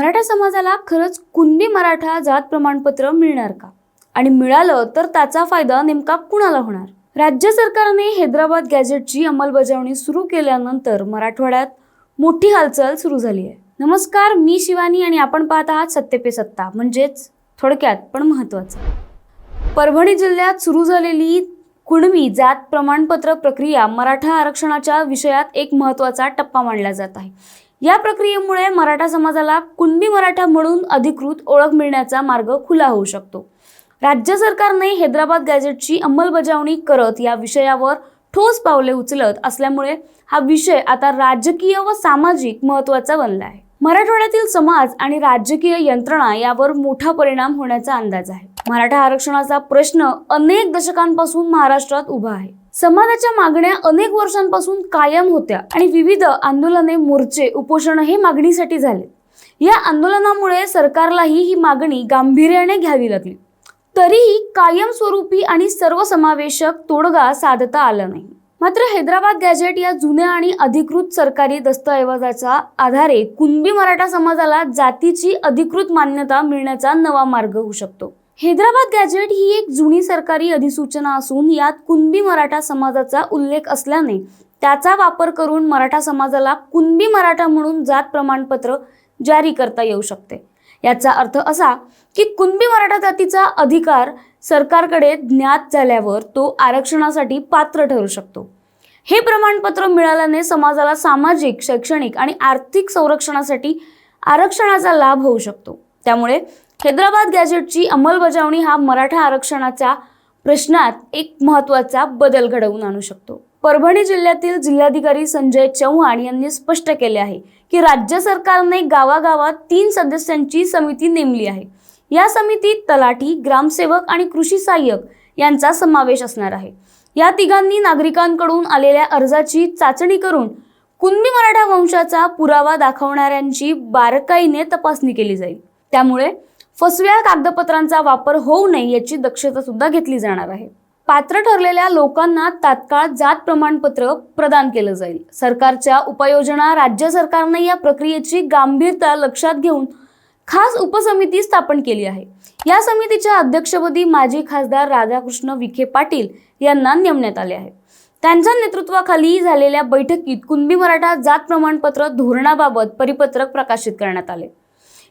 मराठा समाजाला खरंच कुणबी मराठा जात प्रमाणपत्र मिळणार का? आणि मिळालं तर त्याचा फायदा नेमका कुणाला होणार? राज्य सरकारने हैदराबाद गॅझेटची अंमलबजावणी सुरू केल्यानंतर मराठवाड्यात मोठी हालचाल सुरू झाली आहे. नमस्कार मी शिवानी आणि आपण पाहत आहात सत्य पे सत्ता म्हणजेच थोडक्यात पण महत्वाचं परभणी जिल्ह्यात सुरू झालेली कुणबी जात प्रमाणपत्र प्रक्रिया मराठा आरक्षणाच्या विषयात एक महत्त्वाचा टप्पा मानला जात आहे. या प्रक्रियेमुळे मराठा समाजाला कुणबी मराठा म्हणून अधिकृत ओळख मिळण्याचा मार्ग खुला होऊ शकतो. राज्य सरकारने हैदराबाद गॅझेटची अंमलबजावणी करत या विषयावर ठोस पावले उचलत असल्यामुळे हा विषय आता राजकीय व सामाजिक महत्त्वाचा बनला आहे. मराठवाड्यातील समाज आणि राजकीय यंत्रणा यावर मोठा परिणाम होण्याचा अंदाज आहे. मराठा आरक्षणाचा प्रश्न अनेक दशकांपासून महाराष्ट्रात उभा आहे. समाजाच्या मागण्या अनेक वर्षांपासून कायम होत्या आणि विविध आंदोलने मोर्चे उपोषण हे मागणीसाठी झाले. या आंदोलनामुळे सरकारलाही ही मागणी गांभीर्याने घ्यावी लागली. तरीही कायमस्वरूपी आणि सर्वसमावेशक तोडगा साधता आला नाही. मात्र हैदराबाद गॅझेट या जुन्या आणि अधिकृत सरकारी दस्तऐवजाच्या आधारे कुणबी मराठा समाजाला जातीची अधिकृत मान्यता मिळण्याचा नवा मार्ग होऊ शकतो. हैदराबाद गॅजेट ही एक जुनी सरकारी अधिसूचना असून यात कुणबी मराठा समाजाचा उल्लेख असल्याने त्याचा वापर करून मराठा समाजाला कुणबी मराठा म्हणून जात प्रमाणपत्र जारी करता येऊ शकते. याचा अर्थ असा की कुणबी मराठा जातीचा अधिकार सरकारकडे ज्ञात झाल्यावर तो आरक्षणासाठी पात्र ठरू शकतो. हे प्रमाणपत्र मिळाल्याने समाजाला सामाजिक शैक्षणिक आणि आर्थिक संरक्षणासाठी आरक्षणाचा लाभ होऊ शकतो. त्यामुळे हैदराबाद गॅझेटची अंमलबजावणी हा मराठा आरक्षणाच्या प्रश्नात एक महत्त्वाचा बदल घडवून आणू शकतो. परभणी जिल्ह्यातील जिल्हाधिकारी संजय चव्हाण यांनी स्पष्ट केले आहे की राज्य सरकारने गावागावात तीन सदस्यांची समिती नेमली आहे. या समितीत तलाठी ग्रामसेवक आणि कृषी सहाय्यक यांचा समावेश असणार आहे. या तिघांनी नागरिकांकडून आलेल्या अर्जाची चाचणी करून कुणबी मराठा वंशाचा पुरावा दाखवणाऱ्यांची बारकाईने तपासणी केली जाईल. त्यामुळे फसव्या कागदपत्रांचा वापर होऊ नये याची दक्षता सुद्धा घेतली जाणार आहे. पात्र ठरलेल्या लोकांना तात्काळ जात प्रमाणपत्र प्रदान केलं जाईल. सरकारच्या उपाययोजना राज्य सरकारने या प्रक्रियेची गांभीरता लक्षात घेऊन खास उपसमिती स्थापन केली आहे. या समितीच्या अध्यक्षपदी माजी खासदार राधाकृष्ण विखे पाटील यांना नेमण्यात आले आहे. त्यांच्या नेतृत्वाखाली झालेल्या बैठकीत कुणबी मराठा जात प्रमाणपत्र धोरणाबाबत परिपत्रक प्रकाशित करण्यात आले.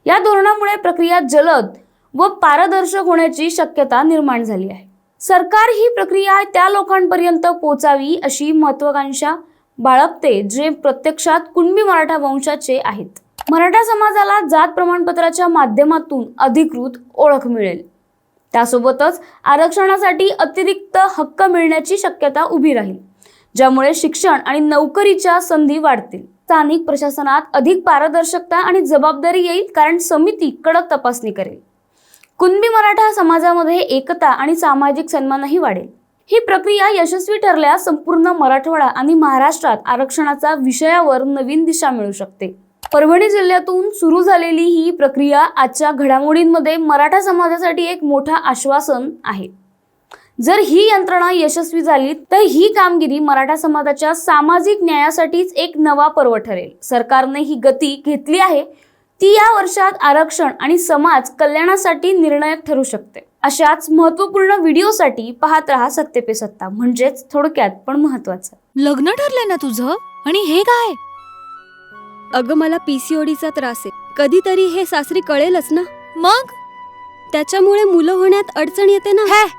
या धोरणामुळे प्रक्रिया जलद व पारदर्शक होण्याची शक्यता निर्माण झाली आहे. सरकार ही प्रक्रिया त्या लोकांपर्यंत पोचावी अशी महत्वाकांक्षा बाळगते जे प्रत्यक्षात कुणबी मराठा वंशाचे आहेत. मराठा समाजाला जात प्रमाणपत्राच्या माध्यमातून अधिकृत ओळख मिळेल. त्यासोबतच आरक्षणासाठी अतिरिक्त हक्क मिळण्याची शक्यता उभी राहील ज्यामुळे शिक्षण आणि नोकरीच्या संधी वाढतील. स्थानिक प्रशासनात अधिक पारदर्शकता आणि जबाबदारी येईल कारण समिती कडक तपासणी करेल. कुणबी मराठा समाजामध्ये एकता आणि सामाजिक सन्मानही वाढेल. ही प्रक्रिया यशस्वी ठरल्यास संपूर्ण मराठवाडा आणि महाराष्ट्रात आरक्षणाचा विषयावर नवीन दिशा मिळू शकते. परभणी जिल्ह्यातून सुरू झालेली ही प्रक्रिया आजच्या घडामोडींमध्ये मराठा समाजासाठी एक मोठा आश्वासन आहे. जर ही यंत्रणा यशस्वी झाली तर ही कामगिरी मराठा समाजाच्या सामाजिक न्यायासाठीच एक नवा पर्व ठरेल. सरकारने ही गती घेतली आहे. ती या वर्षात आरक्षण आणि समाज कल्याणासाठी निर्णायक ठरू शकते. अशाच महत्त्वपूर्ण व्हिडिओसाठी पाहत रहा सत्य पे सत्ता म्हणजेच थोडक्यात पण महत्वाचं लग्न ठरलंय ना तुझं? आणि हे काय? अगं मला पीसीओडीचा त्रास आहे. कधीतरी हे सासरी कळेलच ना. मग? त्याच्यामुळे मुलं होण्यात अडचण येते ना. हे